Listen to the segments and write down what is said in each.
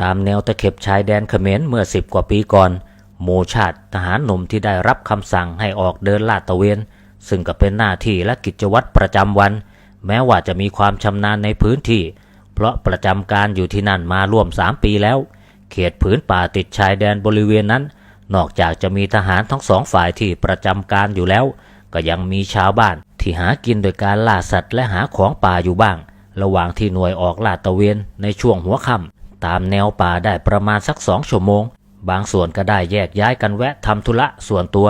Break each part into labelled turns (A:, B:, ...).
A: ตามแนวตะเข็บชายแดนเขมรเมื่อสิบกว่าปีก่อน หมู่ชาติทหารหนุ่มที่ได้รับคำสั่งให้ออกเดินลาดตะเวน ซึ่งก็เป็นหน้าที่และกิจวัตรประจำวัน แม้ว่าจะมีความชำนาญในพื้นที่ เพราะประจำการอยู่ที่นั่นมาร่วม3ปีแล้ว เขตผืนป่าติดชายแดนบริเวณนั้น นอกจากจะมีทหารทั้งสองฝ่ายที่ประจำการอยู่แล้ว ก็ยังมีชาวบ้านที่หากินโดยการล่าสัตว์และหาของป่าอยู่บ้าง ระหว่างที่หน่วยออกลาดตะเวนในช่วงหัวค่ำ ตามแนวป่าได้ประมาณสักสองชั่วโมง บางส่วนก็ได้แยกย้ายกันแวะทำธุระส่วนตัว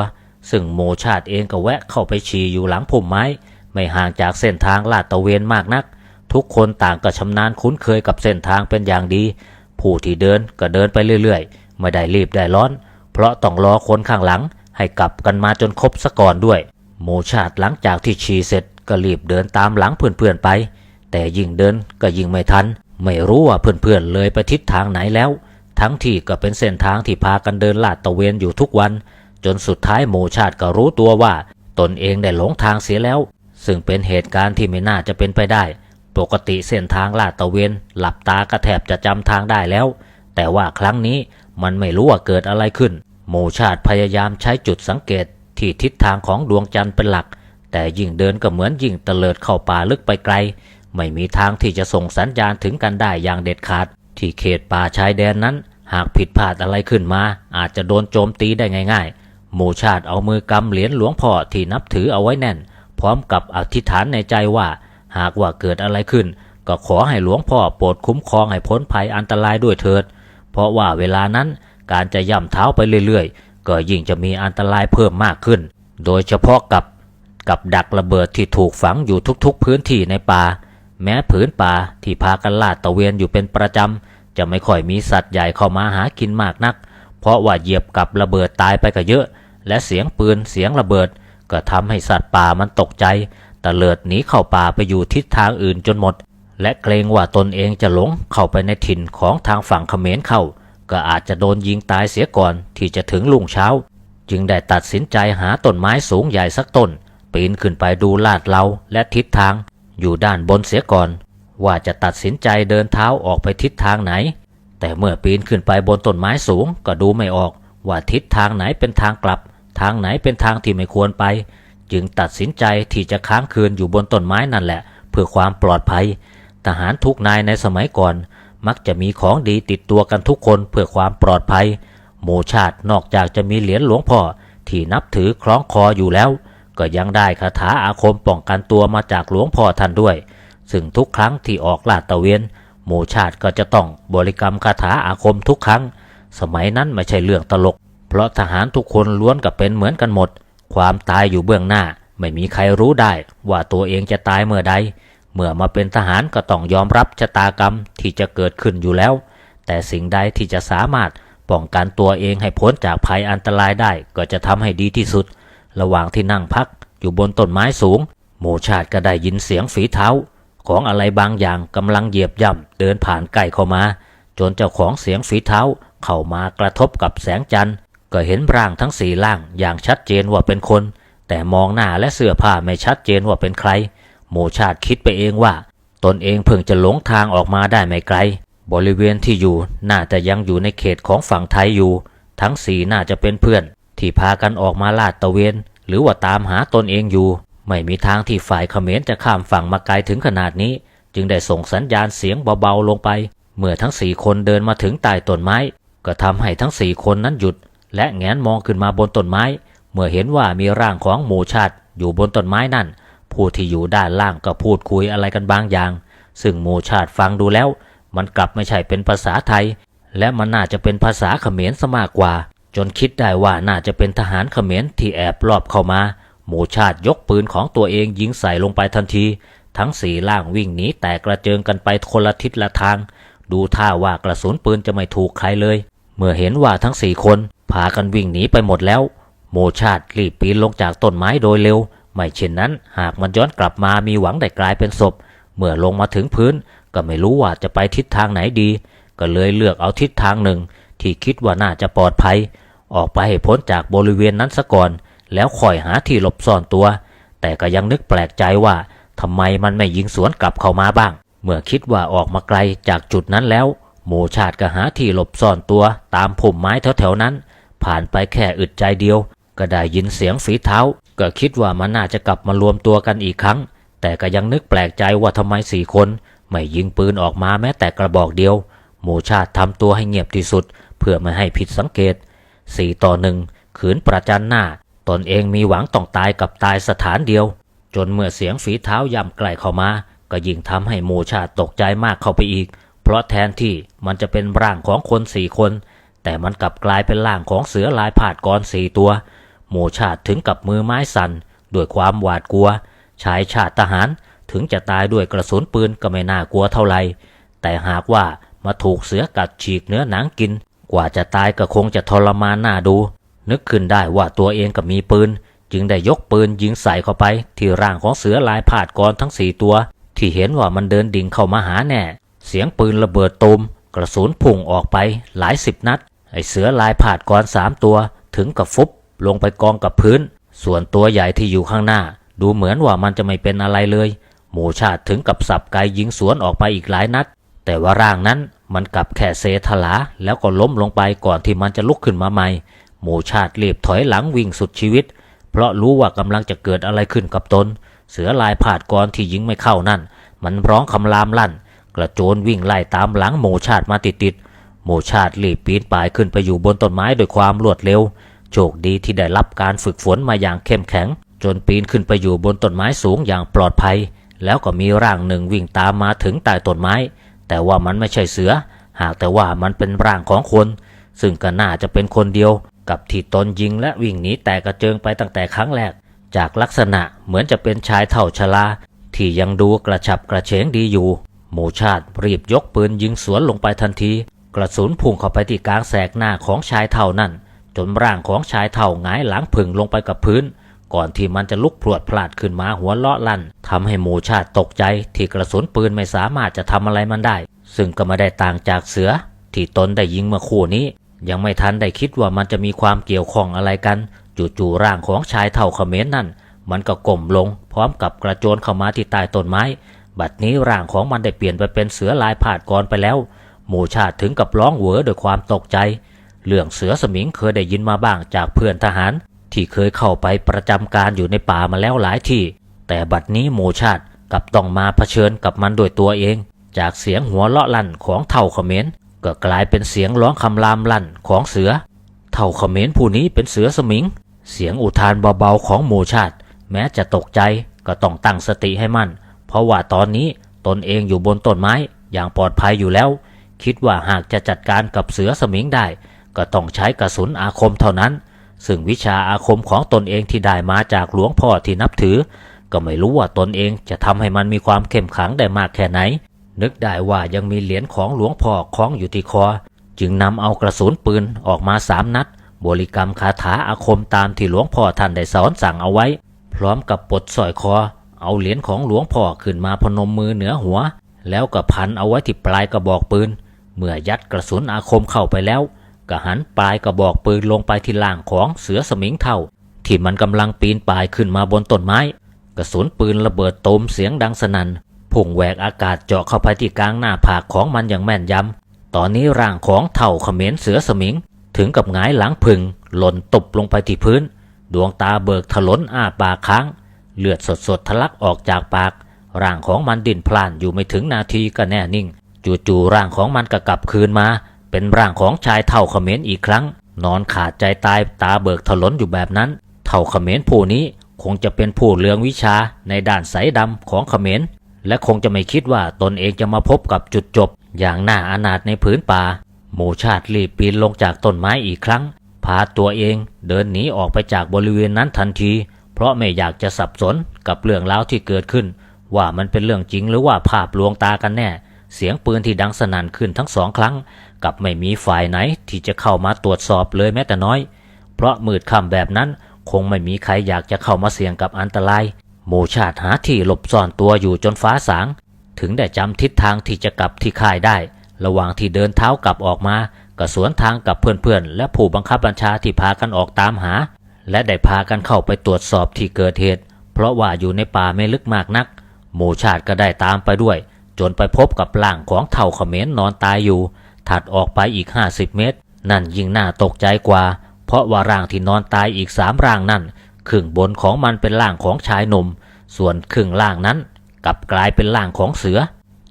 A: ซึ่งโมชาติเองก็แวะเข้าไปฉี่อยู่หลังพุ่มไม้ ไม่ห่างจากเส้นทางลาดตะเวนมากนัก ทุกคนต่างก็ชำนาญคุ้นเคยกับเส้นทางเป็นอย่างดี ผู้ที่เดินก็เดินไปเรื่อยๆ ไม่ได้รีบได้ร้อน เพราะต้องรอคนข้างหลังให้กลับกันมาจนครบซะก่อนด้วย โมชาติหลังจากที่ฉี่เสร็จก็รีบเดินตามหลังเพื่อนๆไป แต่ยิ่งเดินก็ยิ่งไม่ทัน ไม่รู้ว่าเพื่อนๆเลยไปทิศทางไหนแล้ว ทั้งที่ก็เป็นเส้นทางที่พากันเดินลาดตะเวนอยู่ทุกวัน จนสุดท้ายโมชาติก็รู้ตัวว่า ตนเองได้หลงทางเสียแล้ว ซึ่งเป็นเหตุการณ์ที่ไม่น่าจะเป็นไปได้ ปกติเส้นทางลาดตะเวน หลับตากระแทบจะจำทางได้แล้ว แต่ว่าครั้งนี้มันไม่รู้ว่าเกิดอะไรขึ้นโมชาติพยายามใช้จุดสังเกตที่ทิศทางของดวงจันทร์เป็นหลัก แต่ยิ่งเดินก็เหมือนยิ่งเตลิดเข้าป่าลึกไปไกล ไม่มีทางที่จะส่งสัญญาณถึงกันได้อย่างเด็ดขาด ที่เขตป่าชายแดนนั้น หากผิดพลาดอะไรขึ้นมา อาจจะโดนโจมตีได้ง่ายๆ หมู่ชาติเอามือกำเหรียญหลวงพ่อที่นับถือเอาไว้แน่น พร้อมกับอธิษฐานในใจว่า หากว่าเกิดอะไรขึ้น ก็ขอให้หลวงพ่อโปรดคุ้มครองให้พ้นภัยอันตรายด้วยเถิด เพราะว่าเวลานั้นการจะย่ำเท้าไปเรื่อยๆ ก็ยิ่งจะมีอันตรายเพิ่มมากขึ้น โดยเฉพาะกับกับดักระเบิดที่ถูกฝังอยู่ทุกๆพื้นที่ในป่า แม้ผืนป่าที่พากันลาดตะเวนอยู่เป็นประจำ จะไม่ค่อยมีสัตว์ใหญ่เข้ามาหากินมากนัก เพราะว่าเหยียบกับระเบิดตายไปก็เยอะ และเสียงปืนเสียงระเบิด ก็ทำให้สัตว์ป่ามันตกใจตะเลิดหนีเข้าป่าไปอยู่ทิศทางอื่นจนหมด และเกรงว่าตนเองจะหลงเข้าไปในถิ่นของทางฝั่งเขมรเข้า ก็อาจจะโดนยิงตายเสียก่อนที่จะถึงลุ่งเช้า จึงได้ตัดสินใจหาต้นไม้สูงใหญ่สักต้นปีนขึ้นไปดูลาดเราและทิศทาง อยู่ด้านบนเสียก่อน ว่าจะตัดสินใจเดินเท้าออกไปทิศทางไหน แต่เมื่อปีนขึ้นไปบนต้นไม้สูงก็ดูไม่ออก ว่าทิศทางไหนเป็นทางกลับ ทางไหนเป็นทางที่ไม่ควรไป จึงตัดสินใจที่จะค้างคืนอยู่บนต้นไม้นั่นแหละ เพื่อความปลอดภัย ทหารทุกนายในสมัยก่อน มักจะมีของดีติดตัวกันทุกคนเพื่อความปลอดภัย หมู่ชาตินอกจากจะมีเหรียญหลวงพ่อที่นับถือคล้องคออยู่แล้ว ก็ยังได้คาถาอาคมป้องกันตัวมาจากหลวงพ่อท่านด้วย ซึ่งทุกครั้งที่ออกลาดตะเวนหมู่ชาติก็จะต้องบริกรรมคาถาอาคมทุกครั้ง สมัยนั้นไม่ใช่เรื่องตลก เพราะทหารทุกคนล้วนกับเป็นเหมือนกันหมด ความตายอยู่เบื้องหน้า ไม่มีใครรู้ได้ว่าตัวเองจะตายเมื่อใด เมื่อมาเป็นทหารก็ต้องยอมรับชะตากรรมที่จะเกิดขึ้นอยู่แล้ว แต่สิ่งใดที่จะสามารถป้องกันตัวเองให้พ้นจากภัยอันตรายได้ก็จะทำให้ดีที่สุด ระหว่างที่นั่งพักอยู่บนต้นไม้สูงหมูชาติก็ได้ยินเสียงฝีเท้า ของอะไรบางอย่างกำลังเหยียบย่ำเดินผ่านใกล้เข้ามา จนเจ้าของเสียงฝีเท้าเข้ามากระทบกับแสงจันทร์ ก็เห็นร่างทั้งสี่ร่างอย่างชัดเจนว่าเป็นคน แต่มองหน้าและเสื้อผ้าไม่ชัดเจนว่าเป็นใครหมูชาติคิดไปเองว่า ตนเองเพิ่งจะหลงทางออกมาได้ไม่ไกล บริเวณที่อยู่น่าจะยังอยู่ในเขตของฝั่งไทยอยู่ ทั้งสี่น่าจะเป็นเพื่อน ที่พากันออกมาลาดตะเวน หรือว่าตามหาตนเองอยู่ ไม่มีทางที่ฝ่ายเขมรจะข้ามฝั่งมาไกลถึงขนาดนี้ จึงได้ส่งสัญญาณเสียงเบาๆลงไป เมื่อทั้งสี่คนเดินมาถึงใต้ต้นไม้ ก็ทำให้ทั้งสี่คนนั้นหยุด และแงนมองขึ้นมาบนต้นไม้ เมื่อเห็นว่ามีร่างของหมูชาติอยู่บนต้นไม้นั่น ผู้ที่อยู่ด้านล่างก็พูดคุยอะไรกันบางอย่าง ซึ่งหมูชาติฟังดูแล้ว มันกลับไม่ใช่เป็นภาษาไทย และมันน่าจะเป็นภาษาเขมรซะมากกว่า จนคิดได้ว่าน่าจะเป็นทหารเขมรที่แอบลอบเข้ามา หมู่ชาติยกปืนของตัวเองยิงใส่ลงไปทันที ทั้งสี่ล่างวิ่งหนีแตกกระเจิงกันไปคนละทิศละทาง ดูท่าว่ากระสุนปืนจะไม่ถูกใครเลย เมื่อเห็นว่าทั้งสี่คนพากันวิ่งหนีไปหมดแล้ว โมชาติรีบปีนลงจากต้นไม้โดยเร็ว ไม่เช่นนั้น หากมันย้อนกลับมามีหวังได้กลายเป็นศพ เมื่อลงมาถึงพื้น ก็ไม่รู้ว่าจะไปทิศทางไหนดี ก็เลยเลือกเอาทิศทางหนึ่ง ที่คิดว่าน่าจะปลอดภัย ออกไปให้พ้นจากบริเวณนั้นซะก่อน แล้วค่อยหาที่หลบซ่อนตัว แต่ก็ยังนึกแปลกใจว่าทำไมมันไม่ยิงสวนกลับเข้ามาบ้าง เมื่อคิดว่าออกมาไกลจากจุดนั้นแล้ว หมูชาติก็หาที่หลบซ่อนตัวตามพุ่มไม้แถวๆนั้น ผ่านไปแค่อึดใจเดียว ก็ได้ยินเสียงฝีเท้า ก็คิดว่ามันน่าจะกลับมารวมตัวกันอีกครั้ง แต่ก็ยังนึกแปลกใจว่าทำไมสี่คนไม่ยิงปืนออกมาแม้แต่กระบอกเดียว หมูชาติทำตัวให้เงียบที่สุด เพื่อไม่ให้ผิดสังเกต สี่ต่อหนึ่งขืนประจันหน้า ตนเองมีหวังต้องตายกับตายสถานเดียว จนเมื่อเสียงฝีเท้าย่ำใกล้เข้ามา ก็ยิ่งทำให้หมู่ชาติตกใจมากเข้าไปอีก เพราะแทนที่มันจะเป็นร่างของคนสี่คน แต่มันกลับกลายเป็นร่างของเสือลายผาดกรสี่ตัว หมู่ชาติถึงกับมือไม้สั่นด้วยความหวาดกลัว ชายชาติทหารถึงจะตายด้วยกระสุนปืนก็ไม่น่ากลัวเท่าไหร่แต่หากว่ามาถูกเสือกัดฉีกเนื้อหนังกิน กว่าจะตายก็คงจะทรมานหน่าดู นึกขึ้นได้ว่าตัวเองก็มีปืน จึงได้ยกปืนยิงใส่เข้าไป ที่ร่างของเสือลายผาดกรทั้งสี่ตัว ที่เห็นว่ามันเดินดิ่งเข้ามาหาแน่ เสียงปืนระเบิดตูมกระสุนพุ่งออกไปหลายสิบนัด ไอเสือลายผาดกรสามตัวถึงกับฟุบลงไปกองกับพื้น ส่วนตัวใหญ่ที่อยู่ข้างหน้า ดูเหมือนว่ามันจะไม่เป็นอะไรเลย หมู่ชาติถึงกับสับไกยิงสวนออกไปอีกหลายนัด แต่ว่าร่างนั้น มันกลับแค่เซทลาแล้วก็ล้มลงไปก่อนที่มันจะลุกขึ้นมาใหม่ หมู่ชาติรีบถอยหลังวิ่งสุดชีวิต เพราะรู้ว่ากำลังจะเกิดอะไรขึ้นกับตน เสือลายผาดกรที่ยิงไม่เข้านั่น มันร้องคำรามลั่น กระโจนวิ่งไล่ตามหลังหมู่ชาติมาติดๆหมู่ชาติรีบปีนป่ายขึ้นไปอยู่บนต้นไม้ด้วยความรวดเร็ว โชคดีที่ได้รับการฝึกฝนมาอย่างเข้มแข็ง จนปีนขึ้นไปอยู่บนต้นไม้สูงอย่างปลอดภัย แล้วก็มีร่างหนึ่งวิ่งตามมาถึงใต้ต้นไม้ แต่ว่ามันไม่ใช่เสือ หากแต่ว่ามันเป็นร่างของคน ซึ่งก็น่าจะเป็นคนเดียวกับที่ตนยิงและวิ่งหนีแตกกระเจิงไปตั้งแต่ครั้งแรก จากลักษณะเหมือนจะเป็นชายเท่าชราที่ยังดูกระฉับกระเฉงดีอยู่ หมู่ชาติรีบยกปืนยิงสวนลงไปทันที กระสุนพุ่งเข้าไปที่กลางแสกหน้าของชายเท่านั่น จนร่างของชายเท่าหงายหลังผึ่งลงไปกับพื้น ก่อนที่มันจะลุกพรวดพลาดขึ้นมาหัวเลาะลั่นทำให้หมูชาติตกใจที่กระสุนปืนไม่สามารถจะทำอะไรมันได้ ซึ่งก็ไม่ได้ต่างจากเสือ ที่ตนได้ยิงเมื่อคู่นี้ ยังไม่ทันได้คิดว่ามันจะมีความเกี่ยวข้องอะไรกัน จู่ๆร่างของชายเท่าเขมรนั่น มันก็ก้มลง พร้อมกับกระโจนเข้ามาที่ใต้ต้นไม้ บัดนี้ร่างของมันได้เปลี่ยนไปเป็นเสือลายผาดกรไปแล้ว หมูชาติถึงกับร้องเหวอด้วยความตกใจ เรื่องเสือสมิงเคยได้ยินมาบ้างจากเพื่อนทหาร ที่เคยเข้าไปประจำการอยู่ในป่ามาแล้วหลายที่ แต่บัดนี้หมู่ชาติกับต้องมาเผชิญกับมันด้วยตัวเอง จากเสียงหัวเลาะลั่นของเท่าเขมรก็กลายเป็นเสียงร้องคำรามลั่นของเสือ เท่าเขมรผู้นี้เป็นเสือสมิง เสียงอุทานเบาๆของหมู่ชาติ แม้จะตกใจก็ต้องตั้งสติให้มั่น เพราะว่าตอนนี้ตนเองอยู่บนต้นไม้อย่างปลอดภัยอยู่แล้ว คิดว่าหากจะจัดการกับเสือสมิงได้ ก็ต้องใช้กระสุนอาคมเท่านั้น ซึ่งวิชาอาคมของตนเองที่ได้มาจากหลวงพ่อที่นับถือ ก็ไม่รู้ว่าตนเองจะทำให้มันมีความเข้มขังได้มากแค่ไหน นึกได้ว่ายังมีเหรียญของหลวงพ่อคล้องอยู่ที่คอ จึงนำเอากระสุนปืนออกมาสามนัด บริกรรมคาถาอาคมตามที่หลวงพ่อท่านได้สอนสั่งเอาไว้ พร้อมกับปลดสร้อยคอ เอาเหรียญของหลวงพ่อขึ้นมาพนมมือเหนือหัว แล้วก็พันเอาไว้ที่ปลายกระบอกปืน เมื่อยัดกระสุนอาคมเข้าไปแล้ว ก็หันปลายกระบอกปืนลงไปที่ล่างของเสือสมิงเท่า ที่มันกำลังปีนป่ายขึ้นมาบนต้นไม้ กระสุนปืนระเบิดตูมเสียงดังสนั่นพุ่งแหวกอากาศเจาะเข้าไปที่กลางหน้าผากของมันอย่างแม่นยำตอนนี้ร่างของเท่าเขมรเสือสมิง ถึงกับหงายหลังพึ่งหล่นตบลงไปที่พื้น ดวงตาเบิกถลนอ้าปากค้าง เลือดสดๆทะลักออกจากปาก ร่างของมันดิ้นพล่านอยู่ไม่ถึงนาทีก็แน่นิ่ง จู่ๆร่างของมันก็กลับคืนมา เป็นร่างของชายเท่าเขมรอีกครั้ง นอนขาดใจตายตาเบิกถลนอยู่แบบนั้น เท่าเขมรผู้นี้คงจะเป็นผู้เลืองวิชาในด้านสายดำของเขมรและคงจะไม่คิดว่าตนเองจะมาพบกับจุดจบ อย่างน่าอนาถในผืนป่าหมู่ชาติรีบปีนลงจากต้นไม้อีกครั้ง พาตัวเองเดินหนีออกไปจากบริเวณนั้นทันที เพราะไม่อยากจะสับสนกับเรื่องราวที่เกิดขึ้น ว่ามันเป็นเรื่องจริงหรือว่าภาพลวงตากันแน่ เสียงปืนที่ดังสนั่นขึ้นทั้งสองครั้ง กับไม่มีฝ่ายไหนที่จะเข้ามาตรวจสอบเลยแม้แต่น้อย เพราะมืดค่ำแบบนั้นคงไม่มีใครอยากจะเข้ามาเสี่ยงกับอันตรายหมู่ชาติหาที่หลบซ่อนตัวอยู่จนฟ้าสาง ถึงได้จำทิศทางที่จะกลับที่ค่ายได้ ระหว่างที่เดินเท้ากลับออกมาก็สวนทางกับเพื่อนๆ และผู้บังคับบัญชาที่พากันออกตามหา และได้พากันเข้าไปตรวจสอบที่เกิดเหตุ เพราะว่าอยู่ในป่าไม่ลึกมากนักหมู่ชาติก็ได้ตามไปด้วย จนไปพบกับร่างของเท่าเขมรนอนตายอยู่ ถัดออกไปอีก 50 เมตร นั่นยิ่งน่าตกใจกว่า เพราะว่าร่างที่นอนตายอีกสามร่างนั่นครึ่งบนของมันเป็นร่างของชายหนุ่ม ส่วนครึ่งล่างนั้นกลับกลายเป็นร่างของเสือ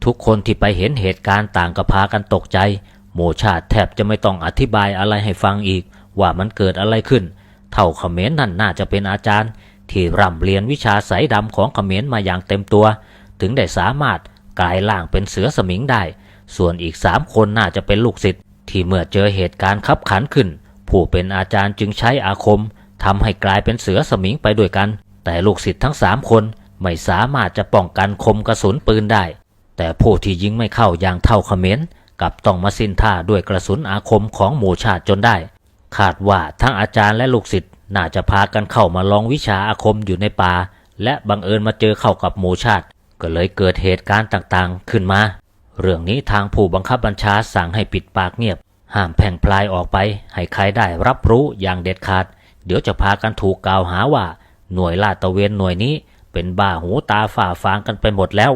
A: ทุกคนที่ไปเห็นเหตุการณ์ต่างก็พากันตกใจหมู่ชาติแทบจะไม่ต้องอธิบายอะไรให้ฟังอีก ว่ามันเกิดอะไรขึ้น เท่าเขมรนั่นน่าจะเป็นอาจารย์ ที่ร่ำเรียนวิชาสายดำของเขมรมาอย่างเต็มตัว ถึงได้สามารถกลายร่างเป็นเสือสมิงได้ ส่วนอีกสามคนน่าจะเป็นลูกศิษย์ที่เมื่อเจอเหตุการณ์ขับขันขึ้น ผู้เป็นอาจารย์จึงใช้อาคมทำให้กลายเป็นเสือสมิงไปด้วยกัน แต่ลูกศิษย์ทั้งสามคนไม่สามารถจะป้องกันคมกระสุนปืนได้ แต่ผู้ที่ยิงไม่เข้าอย่างเท่าเขมรกับต้องมาสิ้นท่าด้วยกระสุนอาคมของหมู่ชาติจนได้ คาดว่าทั้งอาจารย์และลูกศิษย์น่าจะพากันเข้ามาลองวิชาอาคมอยู่ในป่าและบังเอิญมาเจอเข้ากับหมู่ชาติ ก็เลยเกิดเหตุการณ์ต่างๆ ขึ้นมา เรื่องนี้ทางผู้บังคับบัญชาสั่งให้ปิดปากเงียบ ห้ามแพ่งพลายออกไป ให้ใครได้รับรู้อย่างเด็ดขาด เดี๋ยวจะพากันถูกกล่าวหาว่า หน่วยลาดตระเวนหน่วยนี้ เป็นบ้าหูตาฝ่าฟางกันไปหมดแล้ว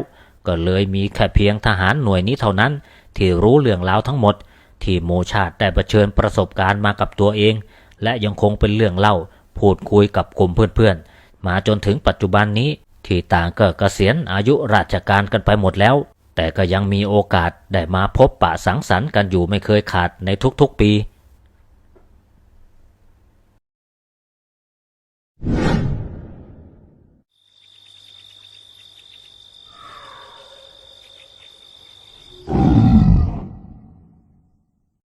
A: ก็เลยมีแค่เพียงทหารหน่วยนี้เท่านั้น ที่รู้เรื่องราวทั้งหมด ที่โมชาติได้เผชิญประสบการณ์มากับตัวเอง และยังคงเป็นเรื่องเล่า พูดคุยกับกลุ่มเพื่อนๆมาจนถึงปัจจุบันนี้ที่ต่างก็เกษียณอายุราชการกันไปหมดแล้ว แต่ก็ยังมีโอกาสได้มาพบปะสังสรรค์กันอยู่ไม่เคยขาดในทุกๆปี